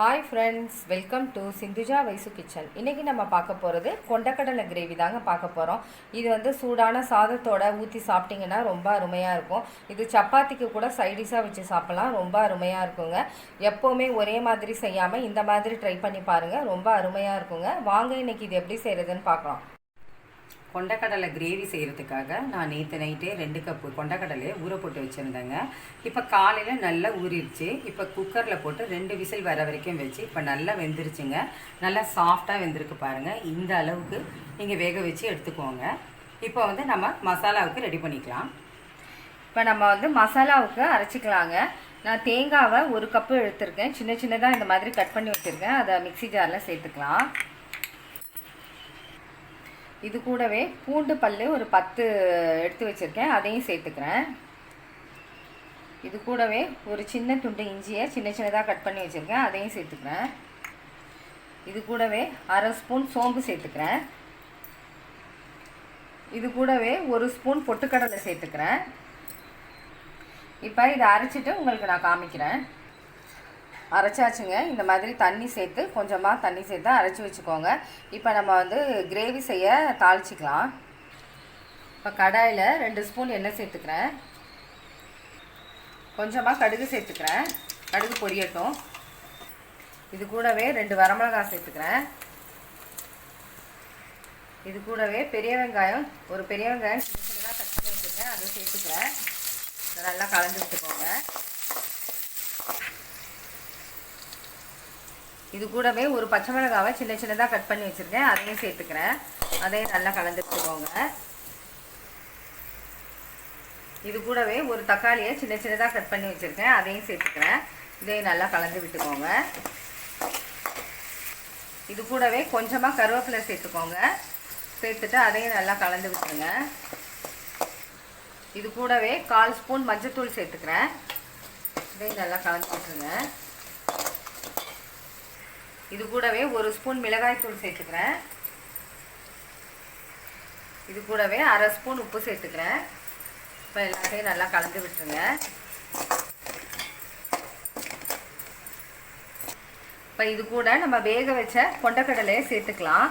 Hi friends welcome to Sindhuja Vaisu kitchen இன்றைக்கி நம்ம பார்க்க போகிறது கொண்டக்கடலை கிரேவி தாங்க பார்க்க போகிறோம் இது வந்து சூடான சாதத்தோட ஊற்றி சாப்பிட்டிங்கன்னா ரொம்ப அருமையாக இருக்கும். இது சப்பாத்திக்கு கூட சைடிஷாக வச்சு சாப்பிட்லாம். ரொம்ப அருமையாக இருக்குங்க. எப்போவுமே ஒரே மாதிரி செய்யாமல் இந்த மாதிரி ட்ரை பண்ணி பாருங்கள் ரொம்ப அருமையாக இருக்குங்க. வாங்க இன்னைக்கு இது எப்படி செய்கிறதுன்னு பார்க்கலாம். கொண்டக்கடலை கிரேவி செய்கிறதுக்காக நான் நேற்று நைட்டே ரெண்டு கப்பு கொண்டக்கடலையை ஊற போட்டு வச்சுருந்தேங்க. இப்போ காலையில் நல்லா ஊறிடுச்சு. இப்போ குக்கரில் போட்டு ரெண்டு விசில் வர வரைக்கும் வச்சு இப்போ நல்லா வெந்துருச்சுங்க. நல்லா சாஃப்டாக வெந்திருக்கு பாருங்கள் இந்த அளவுக்கு நீங்கள் வேக வச்சு எடுத்துக்கோங்க. இப்போ வந்து நம்ம மசாலாவுக்கு ரெடி பண்ணிக்கலாம். இப்போ நம்ம வந்து மசாலாவுக்கு அரைச்சிக்கலாங்க. நான் தேங்காவை ஒரு கப்பு எடுத்திருக்கேன். சின்ன சின்னதாக இந்த மாதிரி கட் பண்ணி வச்சுருக்கேன். அதை மிக்ஸி ஜாரில் சேர்த்துக்கலாம். இது கூடவே பூண்டு பல் ஒரு பத்து எடுத்து வச்சுருக்கேன் அதையும் சேர்த்துக்கிறேன். இது கூடவே ஒரு சின்ன துண்டு இஞ்சியை சின்ன சின்னதாக கட் பண்ணி வச்சுருக்கேன் அதையும் சேர்த்துக்கிறேன். இது கூடவே அரை ஸ்பூன் சோம்பு சேர்த்துக்கிறேன். இது கூடவே ஒரு ஸ்பூன் பொட்டுக்கடலை சேர்த்துக்கிறேன். இப்போ இதை அரைச்சிட்டு உங்களுக்கு நான் காமிக்கிறேன். அரைச்சாச்சுங்க. இந்த மாதிரி தண்ணி சேர்த்து கொஞ்சமாக தண்ணி சேர்த்து அரைச்சி வச்சுக்கோங்க. இப்போ நம்ம வந்து கிரேவி செய்ய தாளிச்சிக்கலாம். இப்போ கடாயில் ரெண்டு ஸ்பூன் எண்ணெய் சேர்த்துக்கிறேன். கொஞ்சமாக கடுகு சேர்த்துக்கிறேன். கடுகு பொரியட்டும். இது கூடவே ரெண்டு வரமிளகாய் சேர்த்துக்கிறேன். இது கூடவே பெரிய வெங்காயம் ஒரு பெரிய வெங்காயம் சின்ன சின்னதாக கட் பண்ணி வச்சுருக்கேன். அதை சேர்த்துக்கிறேன். நல்லா கலந்து விட்டுக்கோங்க. இது கூடவே ஒரு பச்சை மிளகாவை சின்ன சின்னதாக கட் பண்ணி வச்சுருக்கேன். அதையும் சேர்த்துக்கிறேன். அதையும் நல்லா கலந்து விட்டுக்கோங்க இது கூடவே ஒரு தக்காளியை சின்ன சின்னதாக கட் பண்ணி வச்சுருக்கேன். அதையும் சேர்த்துக்கிறேன். இதையும் நல்லா கலந்து விட்டுக்கோங்க. இது கூடவே கொஞ்சமாக கருவேப்பிலை சேர்த்துக்கோங்க. சேர்த்துட்டு அதையும் நல்லா கலந்து விட்டுருங்க. இது கூடவே கால் ஸ்பூன் மஞ்சத்தூள் சேர்த்துக்கிறேன். இதையும் நல்லா கலந்து விட்டுருங்க. இது கூடவே ஒரு ஸ்பூன் மிளகாய்த்தூள் சேர்த்துக்கிறேன். இது கூடவே அரை ஸ்பூன் உப்பு சேர்த்துக்கிறேன். இப்போ எல்லாத்தையும் நல்லா கலந்து விட்டுருங்க. இப்போ இது கூட நம்ம வேக வச்ச கொண்டக்கடலையை சேர்த்துக்கலாம்.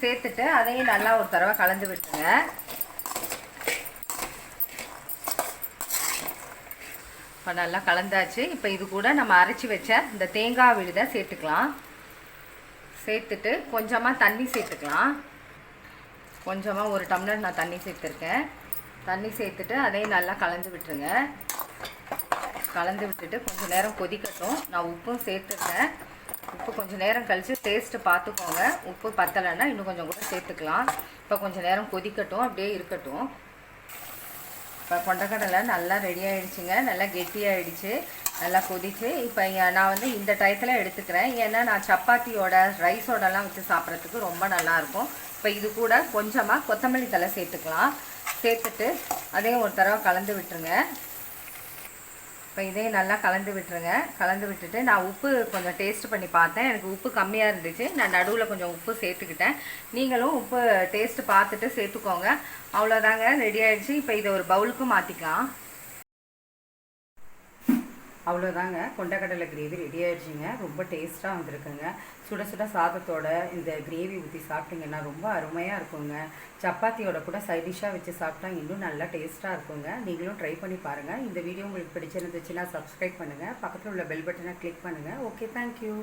சேர்த்துட்டு அதையும் நல்லா ஒரு தடவை கலந்து விட்டுருங்க. இப்போ நல்லா கலந்தாச்சு. இப்போ இது கூட நம்ம அரைச்சி வச்ச இந்த தேங்காய் விழுதை சேர்த்துக்கலாம். சேர்த்துட்டு கொஞ்சமாக தண்ணி சேர்த்துக்கலாம். கொஞ்சமாக ஒரு டம்ளர் நான் தண்ணி சேர்த்துருக்கேன். தண்ணி சேர்த்துட்டு அதையும் நல்லா கலந்து விட்டுருங்க. கலந்து விட்டுட்டு கொஞ்சம் நேரம் கொதிக்கட்டும். நான் உப்பும் சேர்த்துருக்கேன். உப்பு கொஞ்சம் நேரம் கழித்து டேஸ்ட்டு பார்த்துக்கோங்க. உப்பு பத்தலைன்னா இன்னும் கொஞ்சம் கூட சேர்த்துக்கலாம். இப்போ கொஞ்சம் நேரம் கொதிக்கட்டும். அப்படியே இருக்கட்டும். இப்போ கொண்டக்கடலை நல்லா ரெடி ஆகிடுச்சிங்க நல்லா கெட்டியாகிடுச்சு நல்லா கொதிச்சு இப்போ நான் வந்து இந்த டயத்தில் எடுத்துக்கிறேன். ஏன்னா நான் சப்பாத்தியோட ரைஸோடலாம் வச்சு சாப்பிட்றதுக்கு ரொம்ப நல்லாயிருக்கும். இப்போ இது கூட கொஞ்சமாக கொத்தமல்லி தலை சேர்த்துக்கலாம். சேர்த்துட்டு அதையும் ஒரு தடவை கலந்து விட்டுருங்க. இப்போ இதையும் நல்லா கலந்து விட்டுருங்க. கலந்து விட்டுட்டு நான் உப்பு கொஞ்சம் டேஸ்ட் பண்ணி பார்த்தேன். எனக்கு உப்பு கம்மியாக இருந்துச்சு. நான் நடுவில் கொஞ்சம் உப்பு சேர்த்துக்கிட்டேன். நீங்களும் உப்பு டேஸ்ட்டு பார்த்துட்டு சேர்த்துக்கோங்க. அவ்வளோதாங்க ரெடி ஆகிடுச்சு இப்போ இதை ஒரு பவுலுக்கு மாற்றிக்கலாம் அவ்வளோதாங்க கொண்டக்கடலை கிரேவி ரெடி ஆகிடுச்சிங்க ரொம்ப டேஸ்ட்டாக வந்திருக்குங்க. சுட சுட சாதத்தோட இந்த கிரேவி ஊற்றி சாப்பிட்டிங்கன்னா ரொம்ப அருமையாக இருக்குங்க. சப்பாத்தியோட கூட சைடிஷாக வச்சு சாப்பிட்டா இன்னும் நல்லா டேஸ்ட்டாக இருக்குங்க. நீங்களும் ட்ரை பண்ணி பாருங்கள் இந்த வீடியோ உங்களுக்கு பிடிச்சிருந்துச்சுன்னா சப்ஸ்கிரைப் பண்ணுங்கள் பக்கத்தில் உள்ள பெல் பட்டனை கிளிக் பண்ணுங்கள் ஓகே தேங்க்யூ